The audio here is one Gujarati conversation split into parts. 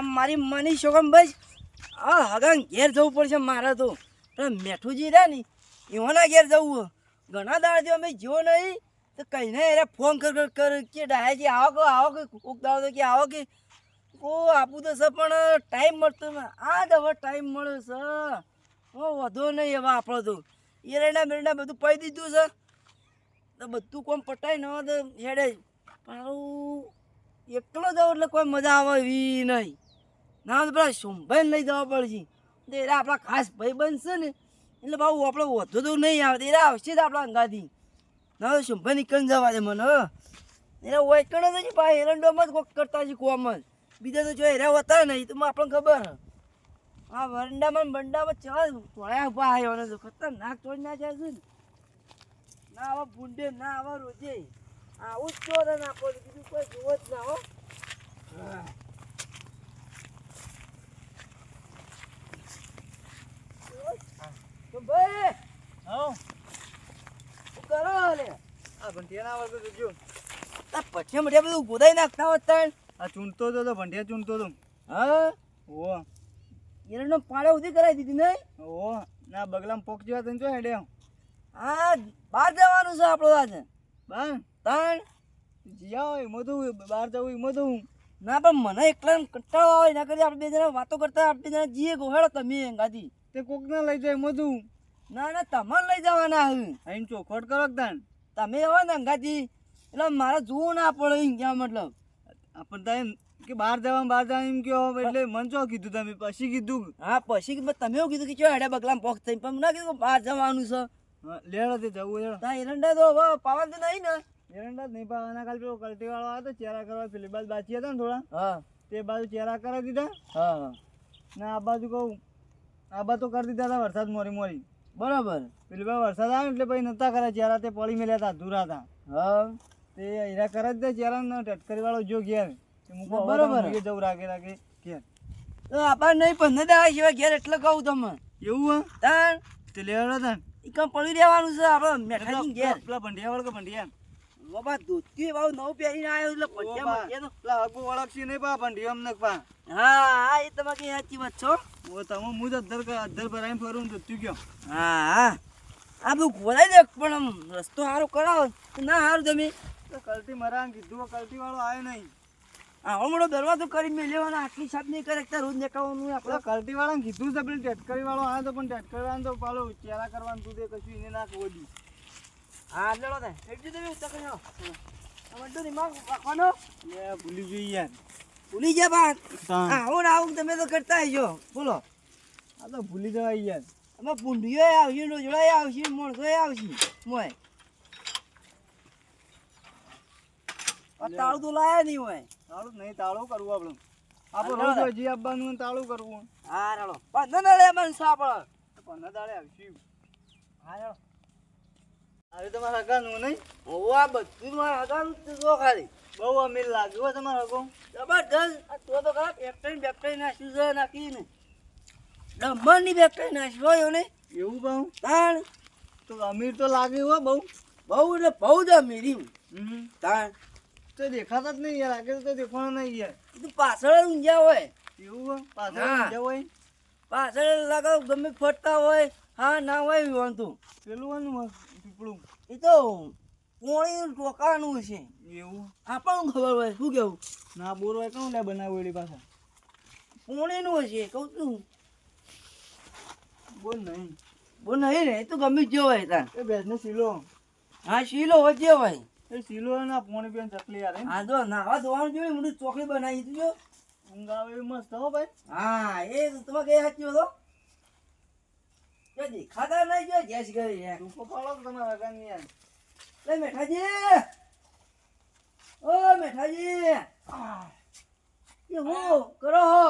આમ મારી મની શોકમ ભાઈ આ હગન ઘેર જવું પડશે મારે તો. મેઠુજી રહ્યા ને એવાના ઘેર જવું ઘણા દાડાથી અમે જો નહીં, તો કહીને એને ફોન કર કર કે ડાયાજી આવો કે આવો કે, કોક દાવ કે આવો કે. ઓ, આપું તો સર પણ ટાઈમ મળતો આ જ હવે ટાઈમ મળ્યો સર હું વધો નહીં હવે આપણો તો. એરંડા મેરડા બધું પહી દીધું છે. તો બધું કોમ પટાઈ ન તો હેડે. પણ એકલો જાવ એટલે કોઈ મજા આવે એવી નહીં. ના, તો પેલા સોમભાઈ લઈ જવા પડશે. તો એરા આપણા ખાસ ભાઈ બનશે ને, એટલે ભાવ આપણે વધુ તો નહીં આવે એરા આવશે જ આપણા અંગાથી. ના, તો શુંભાઈ નીકળી જવા દે મને. એરા ઓયકણ જ છે ભાઈ એરંડોમાં જ કોક કરતા છે કોમ જ. બીજા તો જો એરા હોતા નહીં, તો આપણને ખબર. આ વરંડામાં બંડામાં ચાલ ચોળ્યા ઊભા આવ્યો ને ખતરનાક ચોરી ના જાય છે ને. ના આવા ભૂંડે, ના આવા રોજે. આવું જ ચોર નાખો બીજું કોઈ જોવો જ ના, હો. હા. તો ભાઈ હા કરો આ ભંટિયાના જો આ પછી મઠિયા બધું ગોદાઈ નાખતા હોત તાણ આ ચૂંટતો તો તો ભંટિયા તો હા ઓ એરંડો પાડે ઉધી કરાવી દીધી ને ઓ ના બગલામાં પોક તને જો હેડે હા બહાર જવાનું છે આપણો આજે બા તાણ જીયા હોય મધુ બહાર જવું એમાં તો ના પણ મને એકલા કંટાળો આવે, ના કરી આપણે બે જણા વાતો કરતા, આપણે બે જણા જીએ ગોહેડો તમે ગાદી તે કોક ના લઈ જાય મધુ ના ના તમારે લઈ જવાના હું. અહીં ચોખવટ કરો તાન તમે હો ને અંગાથી એટલે મારે જોવું ના પડે એમ ક્યાં મતલબ. આપણ તમે કે બહાર જવા બહાર જવા એમ કહો એટલે મન ચો કીધું તમે પછી કીધું. હા પછી તમે એવું કીધું કે ચો હેડે બગલા પોક થઈ પણ ના કીધું બહાર જવાનું છે. લેડો તે જવું લેડો તા એરંડા તો હવે પાવાનું તો નહીં ને. એરંડા જ નહીં પાવાના કાલ પેલો કલ્ટી વાળો આવ્યો ચેરા કરવા પેલી બાજુ બાચી હતા ને થોડા. હા. તે બાજુ ચેરા કરાવી દીધા. હા. ને આ બાજુ કહું આ બાજુ તો કરી દીધા હતા વરસાદ મોરી મોરી. બરાબર. પેલી ભાઈ વરસાદ આવે એટલે ભાઈ નતા કરે ચેરા તે પડી મેલ્યા હતા અધૂરા હતા. હા. તે હીરા કરે જ ચેરા ને ટટકરી વાળો જો ઘેર. બરાબર. જવું રાખે રાખે ઘેર. આપણને નહીં પંદર દાડા સિવાય ઘેર એટલે કહું તમે એવું હા? તાણ. તે લેવડો હતા એ કામ પડી રહેવાનું છે આપણે મેઠાજી ઘેર. પેલા ભંડિયા વાળો કે ભંડિયા? બાબા ધોતી વાવ નવ પહેરીને આવ્યો એટલે મટ્યા તો પેલા હગુ ઓળખશી નહીં પા ભંડિયા અમને પા હા હા એ તમે કઈ સાચી વાત છો ઓ તમે હું જ અધર અધર ભરાઈને ફરું તું ગયો હા હા. આ બધું ખોલાઈ દે પણ આમ રસ્તો સારો કરાવો ના સારું તમે. કલટી મરાને કીધું કલટી વાળો આવ્યો નહીં. મોટો દરવાજો કરી મેં લેવાનો આટલી સાફ નહીં કરે એકતા રોજ નીકળવાનું આપણે. કલટી વાળાને કીધું છે પેલી ટેટકરી વાળો આવે તો પણ ટેટકરી વાળાને તો પાલો ચેરા કરવાનું તું તે કશું એને ના ખોડી હા લેડો એટલી દિમાગ રાખવાનો? લે ભૂલી ગઈ યાર. ભૂલી ગયા બાદ આવું ને આવું તમે તો કરતા હશો. બોલો. આ તો ભૂલી જવાય યાર. અમે પૂંડીઓ આવશે માણસો આવશે મોય. તાળું તો લાયા નહીં હોય. તાળું નહીં તાળું કરવું આપણે. આપણે રોજ હજી આપવાનું તાળું કરવું હા રાડો પંદર ના મને સાપડ પંદર દાડે આવશું. હા રાડો હવે તમારા હગાનું નહીં? બહુ આ બધું મારા હગાનું જ જો ખાલી. બહુ અમીર લાગ્યું હોય તમારા હગો. જબરદસ્ત આ તો તો ખરા ફેક્ટરી ફેક્ટરી નાખ્યું છે નાખીને. ડમ્બરની ફેક્ટરી નાખ્યું હોય ને એવું બહુ તાણ. તો અમીર તો લાગે હો બહુ. બહુ એટલે બહુ જ અમીરી તાણ. તો દેખાતા જ નહીં યાર આગળ તો દેખાવાનું નહીં યાર. એ તો પાછળ ઊંઝા હોય. એવું પાછળ. ઊંઝા હોય? પાછળ લાગે ગમે ફટતા હોય. હા ના હોય વાંધો. પેલું વાનું હો, એ તો પોણીનું ટોકાનું છે એવું? આપણને ખબર હોય શું કેવું? ના બોરવાય કોણ લે બનાવ્યું એની પાછા પોણીનું હશે કહું છું. બોલ નહીં બો નહીં ને એ તો ગમે જ હોય તાર. એ ભેંસનો શીલો. હા શીલો હોય હોય. એ શીલો ના પોણી પીને ચકલી યાર હે. જો નાવા ધોવાનું જોઈએ મોટું ચોકડી બનાવી દીધું ઊંઘ આવે મસ્ત હો ભાઈ. હા એ તમે કઈ સાચી હતો દેખાતા નહીં જો ગેસ કરી યાર ટૂંકો પાડો કે તમારા હગાની યાર લે મેઠાજી. ઓ મેઠાજી. એ હું કરો હો?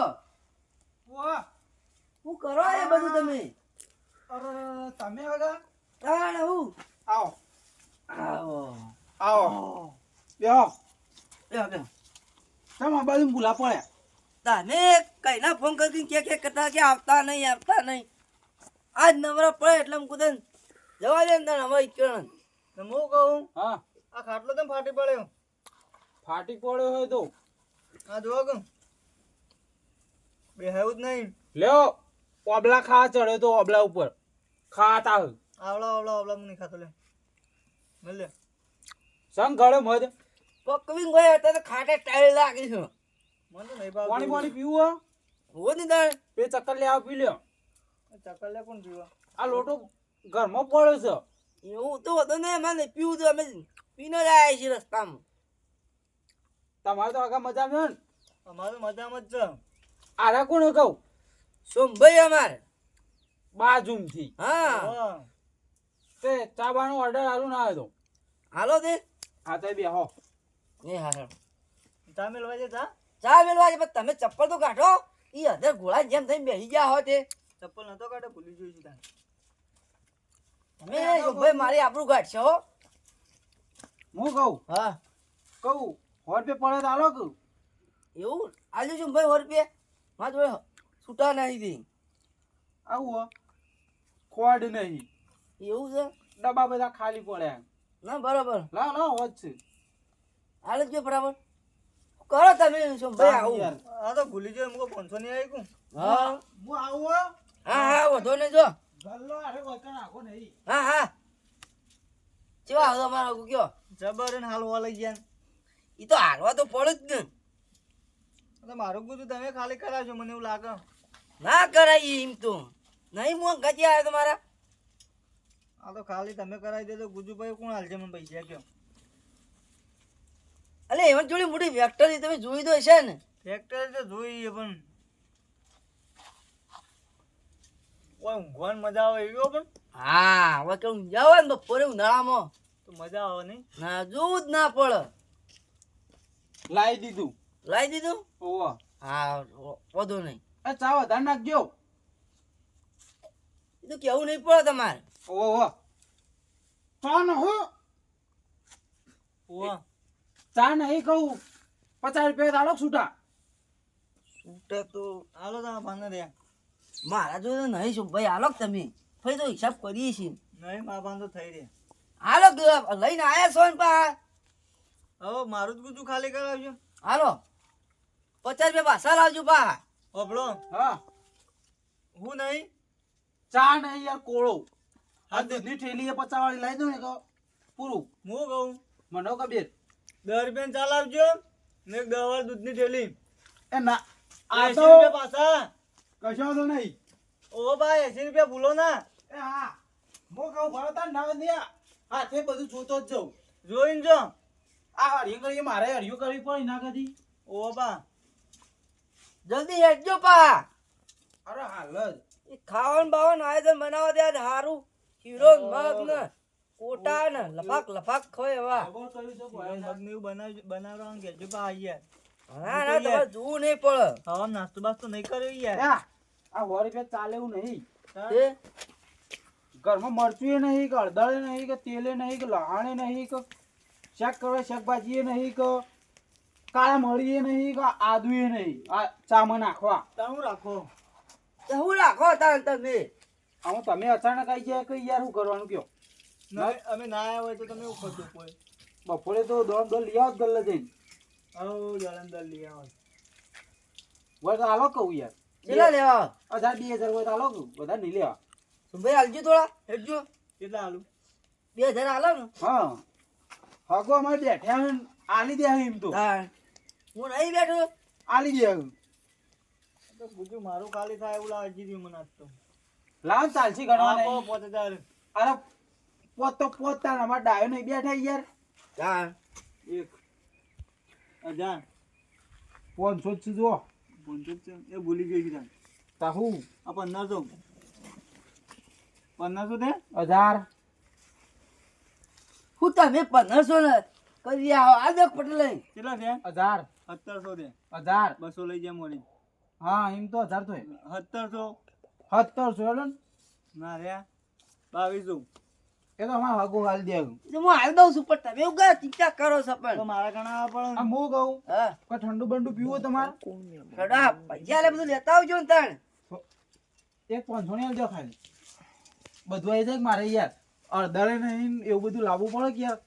વાહ હું કરો એ બધું તમે? અરે તમે હગા તાણ હું? આવો. આવો. આવો. બેહો. બેહો બેહો. તમે બાજુ ભૂલા પડ્યા. તમે કઈના ફોન કરીને કે કે કરતા કે આવતા નહીં આવતા નહીં. આજ નવરા પડે એટલે હું કુદન જવા દે ને હવે તો હું કહું? હા. આ ખાટલો તો ફાટી પડ્યો? ફાટી પડ્યો હોય તો. આ જોવો કહું બેહાયું જ નહીં. લ્યો ઓબલા ખા ચડ્યો તો ઓબલા ઉપર. ખાત આવ આવલા આવલા આવલા મને ખાતો લે મળે લે સંગ ગળે મજ પકવીને ગયા તો ખાટે ટાઈલ લાગી છે. મને તો નહીં ભાવ પાણી પાણી પીવું હો. ને દાળ બે ચક્કર લે આવ પી લ્યો. ચક્કર લે કોણ પીવા? આ લોટો ઘરમાં પડ્યો છે. એવું તો હતો ને મને પીવું તો અમે પીને જ આવ્યા છીએ રસ્તામાં. તમારે તો આગળ મજા આવે ને. અમારે મજામાં જ છે. આરા કોણ કહું? સોમભાઈ અમારે. બાજુમથી. હા. હા. તે ચાબાનો ઓર્ડર આલું ના આવ્યો હાલો તે. હા તો બે હો. એ હા ચા મેલવા છે ચા ચા મેલવા છે પણ તમે ચપ્પલ તો કાઢો. એ અધર ગોળા જેમ થઈને બેસી ગયા હો તે. ચપ્પલ નતો કાઢે ભૂલી જોઈ છું તાને તમે ભાઈ મારી આપણું કાઢશો હો. હું કહું? હા. કહું? સો રૂપિયા પડે તો આલો કહું એવું? આજુ છું સો રૂપિયા? મારા જોડે છૂટા નહીં થી આવું ખોડ નહીં. એવું છે? ડબ્બા બધા ખાલી પડ્યા. ના બરાબર. ના ના હોત છે. હાલ જ બરાબર કરો તમે ભાઈ આવું. હા આ તો ભૂલી જોઈ હું પાંચસો નહીં આવી કું હા. હું આવું હો હા વધો ને જો. ગલ્લો આખો નહીં હા હા. ચેવા આવતો મારો કયો જબર ને હાલ હોવા લઈ ગયા. ઈ તો હારવા તો પડે જ ને. તો મારું કુતું તમે ખાલી કરાવજો મને એવું લાગે. ના કરાય એમ તો. નહીં હું ગજી આવ્યો તમારા આ તો ખાલી તમે કરાવી દેજો ગુજુભાઈ કોણ હાલશે મને પૈસા કયો અલે એમાં જોડી મોટી ફેક્ટરી તમે જોઈ તો હશે ને. ફેક્ટરી તો જોઈએ પણ ઓય ઊંઘવાની મજા આવે એવી પણ. હા હવે કે જાવ ને બપોરે ઉનાળામાં. તો મજા આવે નહીં. ના જોવું જ ના પડે. લાવી દીધું. લાવી દીધું? ઓવો હા વધુ નહીં. એ ચા વધારે નાખજો. એ તો કેવું નહીં પડે તમારે. ઓવો ચા ન હો. ઓવા ચા નહીં કહું પચાસ રૂપિયા આલો છૂટા. છૂટા તો આલો તમે ભાને રહ્યા મારા જોડે નહીં શું ભાઈ હાલો તમે. ભાઈ તો હિસાબ કરીએ છીએ. નહીં મારા તો થઈ રહ્યા હાલો લઈને આવ્યા છો ને પા હવે મારું જ ગુજુ ખાલી કરાવજો. હાલો. પચાસ રૂપિયા પાછા લાવજો પા હોપડો હા. હું નહીં? ચા નહીં યાર કોળો. હા દૂધની થેલી એ પચાસ વાળી લાવી દઉં ને તો પૂરું. હું કહું? મને કબીર દસ રૂપિયા ચાલ આવજો ને દસ વાર દૂધની થેલી એ ના આ તો રૂપિયા પાછા. કશો તો નહીં. ઓ ભાઈ એસી રૂપિયા ભૂલો ના. એ હા હું કહું તાર ના દે હાથે બધું જોતો જ જઉં. જોઈને જો. આ હરિયું કરી મારે હરિયું કરવી પડી ના કદી ઓ બા. જલ્દી હેડજો પા. અરે હાલ જ. એ ખાવાનું બાવાનું આયોજન બનાવવા ત્યાં હીરો. ને મગ ને કોટા ને લફાક લફાક ખોય એવા. ખબર કરી તો મગ ને એવું બનાવજો બનાવવાનું કહેજો બા આઈ યાર ના ના તમારે જોવું નહીં પડે હવે નાસ્તો બાસ્તો નહીં કર્યો યાર. આ સો રૂપિયા ચાલે એવું નહીં. ઘરમાં મરચું નહીં કે હળદરે નહીં કે તેલે નહીં કે લહાણે નહીં કે શાક કરવા શાકભાજી નહીં કે કાળા મળીએ નહીં કે આદુએ નહીં. આ ચામાં નાખવા. તારું રાખો? હું રાખો તાર તમે? આમાં તમે અચાનક આવી જાય કે યાર શું કરવાનું કયો? અમે ના આવ્યા હોય તો તમે એવું કરજો કોઈ. બપોરે તો દોડ દોડ લઈ આવો ગલ્લે જઈને. આવો જલંધર લઈ આવો. હોય તો આલો કહું યાર. કેટલા લેવા? હજાર બે હજાર હોય તો આલો કહું. બધા નહીં લેવા. ભાઈ હાલજો થોડા હેડજો. કેટલા આલુ બે હજાર હાલો ને હા. હગો અમારે બેઠ્યા હે આલી દે એમ તો. હા. હું નહીં બેઠો. આલી દે તો પૂછ્યું મારું ખાલી થાય એવું લાગે જીવ્યું મને આજ તો. લાવ ચાલશી ગણવા નહીં. પોત હજાર. અરે પોત તો પોત તાર અમારે ડાયો નહીં બેઠા યાર. હા. એક હજાર પાંચસો જ. જો છે. એ ભૂલી ગઈ તારે. તાહુ આ પંદરસો. પંદરસો દે? હજાર. હું તમે પંદરસો ને કરી આવો. આ દેખ પટેલ. કેટલા છે? હજાર. સત્તરસો છે હજાર. બસો લઈ જાય મોડી. હા એમ તો હજાર તો સત્તરસો. સત્તરસો એટલે ને. ના રે. બાવીસો. એ તો અમાર હગો હાલ દે હું હાલ દઉં છું પણ તમે એવું કયા ટીકા કરો છો પણ. મારા ઘણા પણ હું. કહું હા. ઠંડુ બંડુ પીવો તમારે? ખડા પૈસા લે બધું લેતા આવજો ને તાણ. એક પાંચસો ની આવજો ખાલી. બધું આવી જાય મારે યાર? અડધરે નહીં એવું બધું લાવવું પડે કે યાર?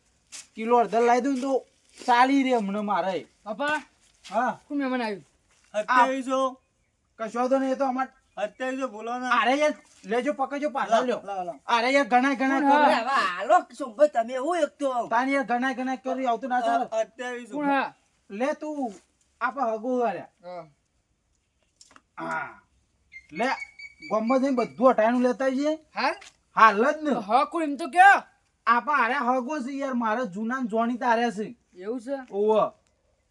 કિલો અડધર લાવી દઉં ને તો ચાલી રે હમણાં મારે. પપ્પા હા. શું મહેમાન આવ્યું? સત્યાવીસો કશો તો નહીં એ તો અમાર અત્યારે જો બોલો ને અરે યાર લેજો પકડજો પાછા લ્યો. અરે યાર ગણાય ગણાય હવે? કરો હાલો શંભુ તમે હું એક તો તાન યાર ગણાય ગણાય કરી આવતું ના ચાલે. અત્યારે શું લે તું આપ હગો વાળે. હા. લે ગોમ્બો જઈને બધું અટાયનું લેતા જઈએ હા? હાલ જ ને. હા કોઈ એમ તો કે આપા અરે હગો છે યાર મારા જૂના જોણી તારે છે. એવું છે? ઓવ.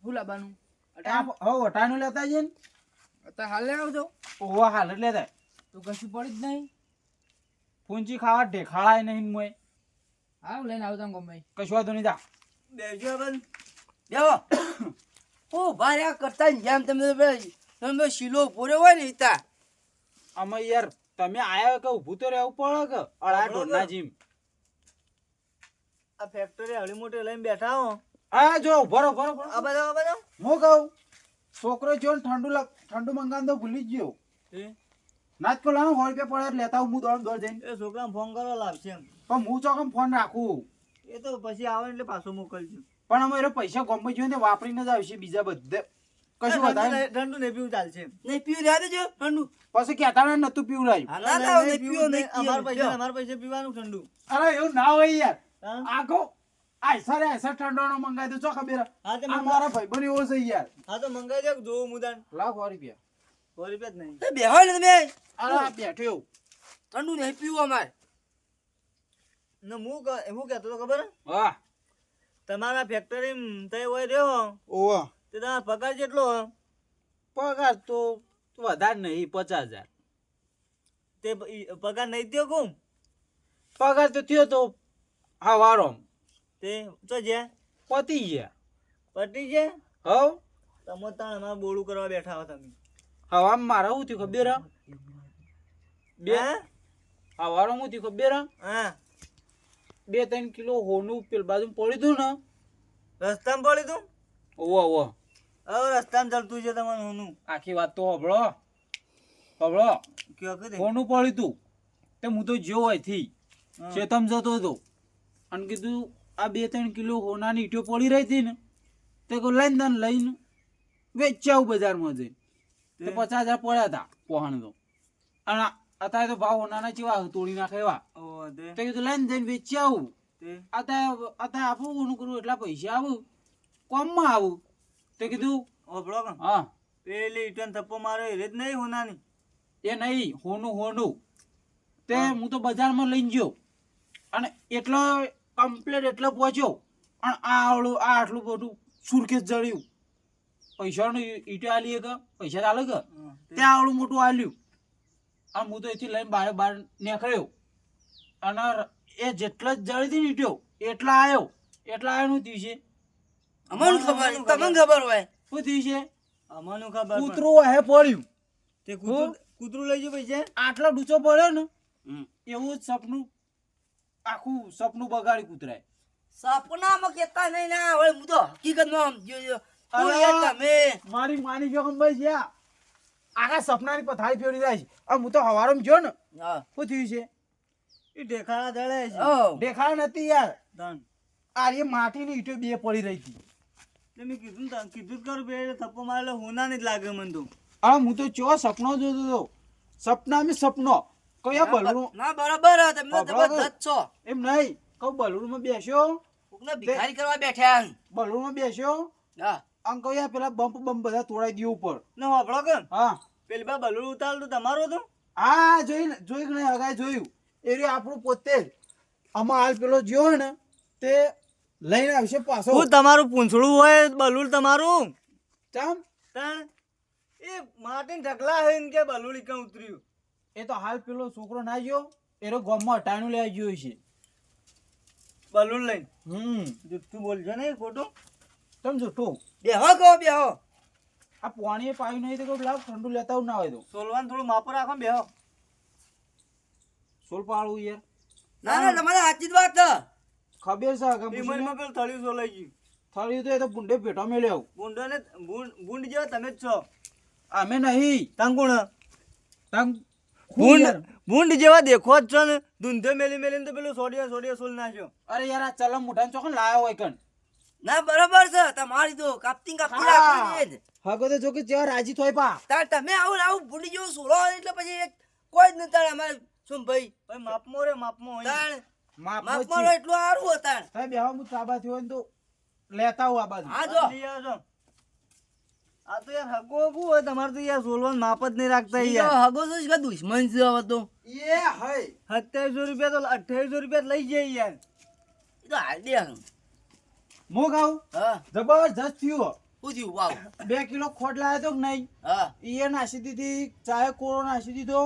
શું લાવવાનું? હવે લેતા જઈએ ને. અત્યારે હાલ લઈ આવજો. ઓહો હાલ જ લેતા. તો કશું પડી જ નહીં. પૂંચી ખાવા ઢેખાળાય નહીં મોય. હા લઈને આવતા ગમે. કશું વાંધો નહીં જા. બેસજો બન બેહો ઓ ભારે કરતા જેમ તમે તો તમે શીલો પૂરે હોય ને ઈતા અમે યાર તમે આયા કે ઊભું તો રહેવું પડે કે? અળા ઢોરના જીમ. આ ફેક્ટરી હળી મોટી લઈને બેઠા હો. આ જો ભરો ભરો ભરો આ બધા બધા હું કહું? છોકરો જો ઠંડુ ઠંડુ મંગાન તો ભૂલી જ ગયો. નાચ કો લાનો સો રૂપિયા પડે લેતા હું દોડ દોડ જઈને. એ છોકરા ફોન કરો લાવશે પણ હું ચોકમ ફોન રાખું. એ તો પછી આવે એટલે પાછો મોકલજો. પણ અમે એનો પૈસા ગમે જોઈએ ને વાપરીને જ આવશે બીજા બધે. કશું ઠંડુ વધારે ઠંડુ ને પીવું ચાલશે. નહીં પીવું રહ્યા દેજો ઠંડુ. પછી કહેતા નતું પીવું ના ના પીવો નહીં અમારા પૈસા પીવો. પૈસા પીવાનું ઠંડુ. અરે એવું ના હોય યાર. આખો આયસા રે આયસા ઠંડોનો મંગાવી દો ચો ખબર? હા તો મારા ભાઈબંધ એવો છે યાર. હા તો મંગાઈ દે જોવું મુદાન લાખ સો રૂપિયા. સો રૂપિયા જ નહીં. એ બેહો ને તમે. અરે આ બેઠો એવું. ઠંડુ નહીં પીવું અમારે. ને હું ક- હું કહેતો તો ખબર? હા. તમારા ફેક્ટરી તે હોય રહ્યો ઓહો. તે તમારો પગાર કેટલો પગાર તો વધારે નહીં પચાસ હજાર. તે પગાર નહીં થયો કોમ? પગાર તો થયો તો હવારો તે તો છે પતી ગયા છે હવ. તમે તાણ અમારે બોલું કરવા બેઠા હો તમે. હવામાં મારા શું થયું ખબર બે હે? હવારો શું થયું ખબર હે? હા. બે ત્રણ કિલો હોનું પેલ બાજુ પડ્યું તું ને. રસ્તામાં પડી તું ઓવો ઓવો. હવે રસ્તામાં ચાલતું છે તમારું હોનું. આખી વાત તો હબળો હબળો કે હોનું પડ્યું તું. તે હું તો જેવો અહીંથી. હા. ચેતમ જતો હતો. અને કીધું આ બે ત્રણ કિલો હોનાની ઈંટો પડી રહી હતી ને તે કહું લઈને તને લઈને વેચાવું બજારમાં જઈ તે? પચાસ હજાર પડ્યા હતા પહોણ તો અને અત્યારે તો ભાવ હોનાના ચેવા તોડી નાખે એવા. તે કીધું લઈને જઈને વેચી આવું અત્યારે અત્યારે આપું કોનું કરું એટલા પૈસા આવું કોમમાં આવું તે કીધું ઓભળો હા. પેલી ઈટન થપ્પો મારે એ જ નહીં હોનાની એ નહીં હોનું હોનું તે હું તો બજારમાં લઈને ગયો. અને એટલો કમ્પ્લેટ એટલો પહોંચ્યો. અને આ આવડું આ આટલું બધું સુરકેસ જળ્યું. પૈસાનું ઈટે આલી કે પૈસા ચાલે કે? હા, તે- તે આવડું મોટું આલ્યું. અને હું તો એથી લઈને બહાર બહાર નીકળ્યો. અને એ જેટલા જળી હતી ને ઈટ્યો એટલા આવ્યો એટલા આવ્યો નું દિવસે અમને ખબર? તમને ખબર. હોય? શું થયું છે? અમને ખબર કૂતરું હે પડ્યું. તે કૂતરું કૂતરું લઈ જાય પૈસા આટલો ડૂચો પડ્યો ને? એવું જ સપનું આખું સપનું બગાડી કૂતરાય સપનામાં કેતા નહીં ના હવે હું તો હકીકતમાં તમે? મારી માની જો ભાઈ છે આખા સપનાની પથારી ફેરી જાય છે. આ હું તો હવારમાં જો ને શું થયું છે? એ દેખાડા દળે છે. દેખાડા નથી યાર. ધન. આ એ માટીની ઈંટો બે પડી રહી હતી. તે મેં કીધું ને કીધું જ કરું બે થપ્પો મારેલો હોનાની જ લાગે મને તો. હા હું તો ચો સપનો જોતો હતો. સપના મેં સપનો. કયા બલરું ના બરાબર. તમે તો. જબરદસ્ત છો. એમ નહીં. કહું માં બેસ્યો? કોકને ભિખારી કરવા બેઠા હે. બલૂરમાં બેસ્યો? હા આમ કહું યાર પેલા બમ્પ બમ્પ બધા તોડાઈ દઉં ઉપર. ના હોભળો કે હા. પેલી બા બલૂન ઉતારલું તમારું હતું? હા જોઈ જોઈ કે નહીં અગાય જોયું. એ રહ્યું આપણું પોતે જ. આમાં હાલ પેલો જ્યો ને તે લઈને આવશે પાછો. હું તમારું પૂંછડું હોય બલૂન તમારું? ચમ. તણ. એ માટીને ઢગલા હે કે બલૂન કે ઉતર્યું? એ તો હાલ પેલો છોકરો ના ગયો એનો ગામમાં અટાણું લઈ ગયો છે. બલૂન લઈને? હમ. જુઠ્ઠું બોલજો ને ખોટું. તમે જુઠ્ઠું? બેહો કહો બેહો. આ પાણી પાયું નહીં તો લાવ ઠંડુ લેતા ના હોય તો. સોલવાનું થોડું માપો રાખો બેહો. સોલ પાડવું યાર. ના ના તમારે સાચી જ વાત ખબર છે કે બીમારીમાં પેલું થળિયું સોલાઈ ગયું. થળિયું તો એ તો બુંડે ભેટો મેળ્યો બુંડો ને બુંડ જેવા તમે જ છો. અમે નહીં. તંગુણ તમ બુંડ ભૂંડ જેવા દેખો જ છો ને. ધૂંધે મેલી મેલીને તો પેલું સોડિયા સોડિયા સોલ નાખ્યો. અરે યાર આ ચલમ મોઢા ચોકન લાયો હોય કણ. ના બરાબર છે. તમારી તો કાપતી કાપતી. રાખવાની જ. હગો તો જો કે જેવા રાજી થોય પા. તાર તમે આવું આવું ભૂંડ જેવો સોલો એટલે પછી એક કોઈ જ ન તાર અમારે. શું ભાઈ? ભાઈ માપમો રે માપમો હોય. તાર માફ માપ મારો એટલું સારું હતા સાહેબ બેહો હું ચાબા થયો તો લેતા હું આ બાજુ. હા જો. આ તો યાર હગો હોય તમારે તો યાર સોલવાન માપ જ નહીં રાખતા યાર. હગો તો કે દુશ્મન છે હવે તો. એ હય સત્યાવીસો રૂપિયા તો અઠ્યાવીસો રૂપિયા લઈ જાય યાર. ઈ તો હાલ દે મો ગાઉં હા. જબરજસ્ત થયું પૂછ્યું વાવ. બે કિલો ખોટ લાવ્યો તો કે નહીં? હા. એ નાસી દીધી ચાહે કોરો નાસી દીધો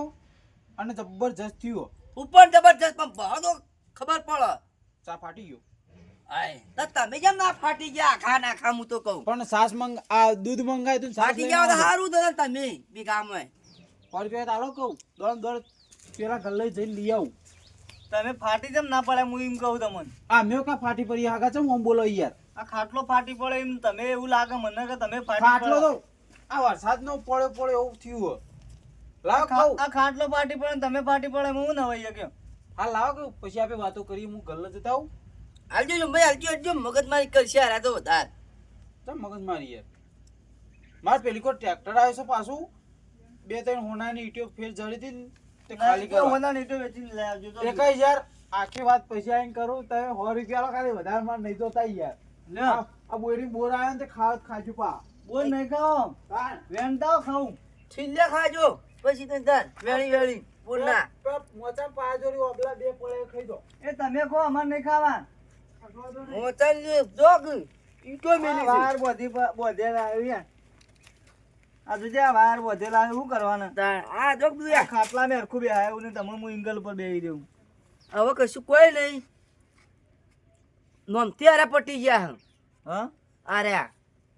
અને જબરજસ્ત થયો ઉપર જબરજસ્ત પણ ભાવ તો ખબર પડે. ચા ફાટી ગયો. તમે કેમ ના ફાટી ગયા આખા નાખા હું તો કહું. પણ સાસ મંગ આ દૂધ મંગાય તું ફાટી ગયા તો સારું તો તમે બી ગામમાં પર જોઈએ તારો કહું. દોડ દોડ પેલા ઘર જઈને લઈ આવું. તમે ફાટી કેમ ના પડે હું એમ કહું તમને. આ મેં કા ફાટી પડી? છે હું બોલો યાર. આ ખાટલો ફાટી પડે એમ તમે એવું લાગે મને કે તમે ફાટી ખાટલો તો આ વરસાદ નો પડ્યો પડ્યો એવું થયું. લાવ આ ખાટલો ફાટી પડે તમે ફાટી પડે હું હું હોય કે હા લાવો કે પછી આપણે વાતો કરીએ હું ઘર જતા આવું. હાલજો જો ભાઈ હાલજો હાલજો મગજમારી કરશે યાર આ તો વધારે. ચાલ મગજમારી યાર. મારે પેલી કોઈ ટ્રેક્ટર આવ્યો છે પાછું. બે ત્રણ હોનાની ઈટીઓ ફેર જડી હતી તે ખાલી કરો હોના ઈટીઓ વેચીને લઈ આવજો તો. એક હજાર આખી વાત પછી આઈને કરું તમે સો રૂપિયા ખાલી વધારે માર નહીં તો થાય યાર. લ્યો, આ બોરી બોર આવ્યો ને તે ખાવ ખાજો પા. બોલ નહીં ખાઓ તાણ. વેણતાઓ ખાવું છિલ્લે ખાજો. પછી તો તાર વેળી વેળી. પૂરના ના. મોચા પાજોરી ઓબલા બે પડે ખાઈ દો. એ તમે કહો અમારે નહીં ખાવા મોચાન જોગ. ઈટો આ મેલી વાર બોધી બોધેલા આ વાર બોધેલા છે, શું કરવાના? આ જોગ દુયા ખાટલા મેં હરખું બેહાય નહીં હું બેહી દઉં. હવે કશું કોઈ નહીં. નોમથી આરે પટી ગયા હ. આરે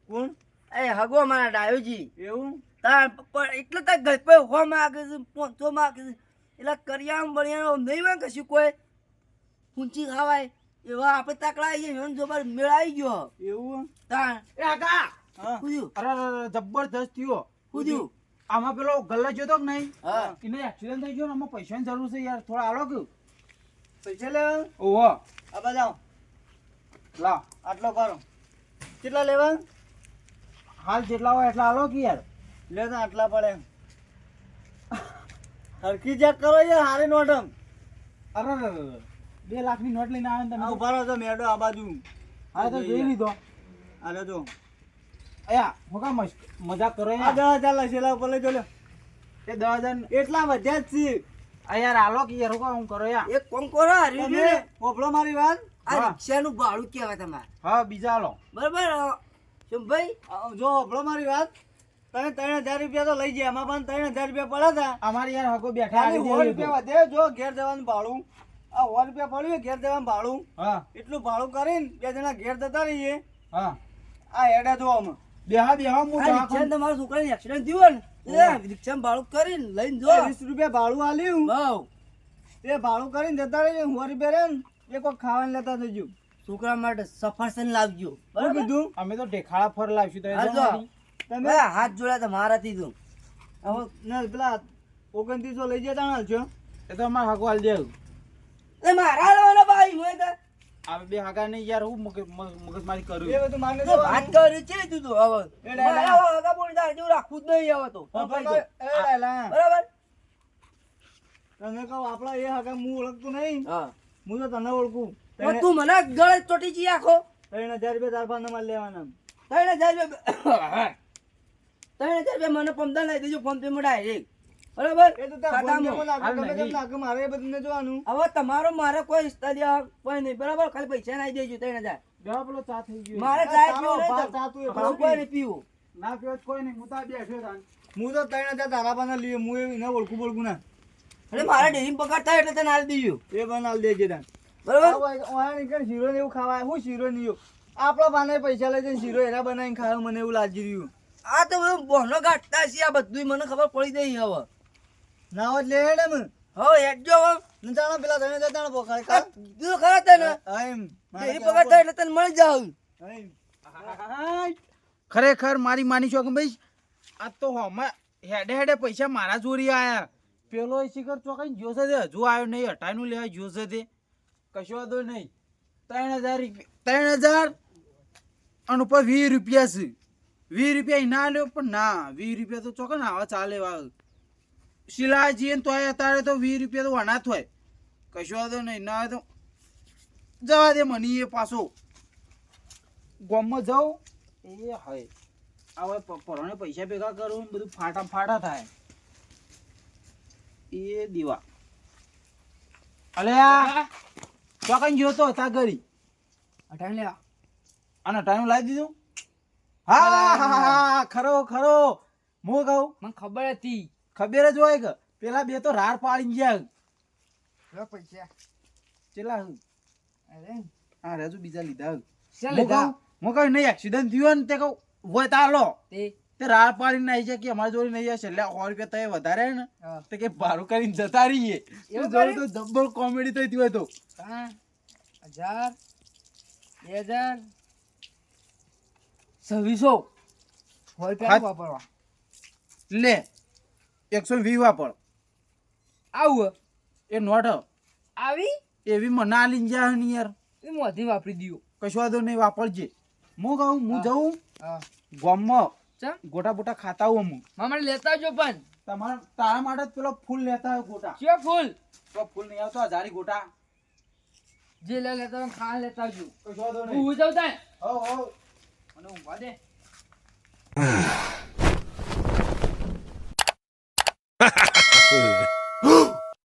કોણ? એ હગો મારા ડાયોજી. એવું? તાર એટલે તાર ગળપે હો માગે છે પોંચો માગે છે. એટલે કરિયામ બળિયાનો નહીં હોય કશું કોઈ. ઊંચી ખાવાય. એવા આપણે તકડા આવીએ ને જોબર મેળાઈ ગયો. એવું? તાર એ હા. કુદ્યું અરે અરે, જબરદસ્ત થયો. કુદ્યું આમાં પેલો ગલ્લા જોતો કે નહીં? હા. એને એક્સિડન્ટ થઈ ગયો ને આમાં પૈસાની જરૂર છે યાર. થોડા આલો કે પૈસા લેવા? ઓહો. આ બજાવ લા આટલો કરો કેટલા લેવા? હાલ જેટલા હોય એટલા આલો કે યાર. લે તો આટલા પડે. હરખી જાક કરો યાર હારે નોટમ. અરે અરે, અરે, લાખ બે લાખની નોટ લઈને આવે ને તમે ઊભા રહો તો મેડો આ બાજુ. હા તો જોઈ લીધો. આલે જો અયા હું મજાક કરો યાર દસ હજાર લખેલા ઉપર લઈ જો લે. એ દસ હજાર એટલા વધ્યા જ છે. આ યાર આલો કે યાર હું કરો યાર. એક કોમ કરો તમે ને, મારી વાત. આ. રિક્ષાનું ભાડું કહેવાય તમારે. હા બીજા આલો બરાબર? શું ભાઈ? જો પોપડો મારી વાત. તમે ત્રણ હજાર રૂપિયા તો લઈ જાય એમાં પણ ત્રણ હજાર રૂપિયા પડ્યા હતા. અમારી યાર હકો બેઠા રૂપિયા વધે જો ઘેર જવાનું ભાડું. આ સો રૂપિયા પડ્યું ઘેર દેવાનું ભાડું. હા. એટલું ભાડું કરીને બે જણા ઘેર જતા રહીએ. હા. આ હેડે જો બેહા બેહા હું આ દવાખાને- તમારા છોકરાને એક્સિડન્ટ થયું ને રિક્ષામાં ભાડું કરીને લઈને જો. વીસ રૂપિયા ભાડું આલ્યું. ભાવ તે ભાડું કરીને જતા રહીએ સો રૂપિયા રહે ને એ કોઈ ખાવાનું લેતા જજો છોકરા માટે સફરસન લાવજો. બરાબર? કીધું અમે તો ઢેખાડા ફર લાવશું હા. તમે? હાથ જોડ્યા તો મારાથી તું હવે પેલા ઓગણત્રીસો લઈ જતા એ તો અમારે હકો હાલ દેવું એ મારા લેવાના ભાઈ હું તો. આ બે હાગા નહીં યાર હું મગજ મગજમારી એ કરું બધું માને તો વાત કરી છે તું તો હવે. એ હાગા મારે હવે આગા બોલી તારે જેવું રાખવું જ નહીં હવે તો. બરાબર? તમે કહો આપડા એ હગા હું ઓળખતું નહીં. હા. હું તો તને ઓળખું. તું મને ગળે ચોટી જી આખો. ત્રણ હજાર રૂપિયા તાર પાસે માલ લેવાના. ત્રણ હજાર રૂપિયા ત્રણ હજાર રૂપિયા મને પમદા લાવી દેજો ફોન પે માં ડાયરેક્ટ. બરાબર? હાલ મારે એ બધું જોવાનું. હવે તમારો મારે કોઈ રિશ્તા દેવા કોઈ નહીં. બરાબર? ખાલી પૈસા નાખી દેજો ત્રણ હજાર. પેલો ચા થઈ ગયો. મારે ચા પીવો ચા તું એ તો કોઈ નહીં પીવું. ના પીવો કોઈ નહીં. હું તો બેઠો હું તો ત્રણ હજાર તારા પાસે લઈએ. હું એને ઓળખું બોળખું ના. એટલે મારા ડેરી પગાર થાય એટલે તને આલી દીધું એ બનાવી દેજે તાન. બરાબર? શીરો ને એવું ખાવાય. હું શીરો નહીં આપણા પાને પૈસા લઈ જઈને શીરો એના બનાવીને ખાવા મને એવું લાગી રહ્યું. આ તો બધું બહનો ગાંઠતા છે. આ બધું મને ખબર પડી ગઈ હવે. ના હોત લે હેડે મને હવે હેડજો હવે પેલા ત્રણ હજાર તાણા પોખાડે કા? કીધું ખરા તને? હા, એમ. મારે પગાર થાય એટલે તને મળી જાવ. હા, એમ. ખરેખર મારી માની છો કે ભાઈ? આ તો હોમાં હેડે હેડે પૈસા મારા ચોરી આયા. પેલો શિખર ચોકાઈ જોશે છે હજુ આવ્યો નહીં હટાઈનું લેવા જોશે તે. કશો વાંધો નહીં. ત્રણ હજાર ત્રણ હજાર અને ઉપર વીસ રૂપિયા છે. વીસ રૂપિયા ના લ્યો પણ ના વીસ રૂપિયા તો ચોકે ને આવા ચાલે વા શિલા જઈએ તોય અત્યારે તો વીસ રૂપિયા તો અનાથ હોય. કશો વાંધો નહીં ના તો જવા દે મને એ પાછો. ગોમમાં જાઉં? એ હોય. હવે પ- પરોણે પૈસા ભેગા કરું બધું ફાટા ફાટા થાય. એ દીવા. અલે ચોકન ગયો તો તા ગરી અટાણ લે અને ટાઈમ લાવી દીધું? હા હા હા હા ખરો ખરો. હું કહું? મને ખબર હતી. ખબર જ હોય કે પેલા બે તો રાડ પાડી ગયા પૈસા. ચેલા અરે. રાજુ બીજા લીધા લીધા? હું કહું નહીં એક્સિડન્ટ થયો ને તે કહું હોય તા લો. તે? રાર પાડી પાડીને આવી કે અમારી જોડે નહીં જાય છેલ્લે સો રૂપિયા તો વધારે ને. તે કે ભાડું કરીને જતા રહીએ. એવું જોડે તો ડબલ કોમેડી થતી હોય તો. હજાર બે હજાર. છવ્વીસો. હોય વાપરવા. લે. એકસો વીસ વાપર. આવું એ નોટ આવી? એવી મને આલીને જાય ને યાર. એ મોથી વાપરી દીયો. કશું વાંધો નહીં વાપરજે. હું કહું હું હા. જઉં. હા. ગોટા બોટા ખાતા હું હું. મારે લેતા આવજો પણ. તમારા તારા માટે જ પેલો ફૂલ લેતા હોય ગોટા. ચિયો ફૂલ? પેલો ફૂલ નહીં આવતો હજારી ગોટા. જે લે લેતા હોય ખાવા લેતા આવજો. કશું વાંધો હું જાઉં તાય હો હો મને ઊંઘવા દે.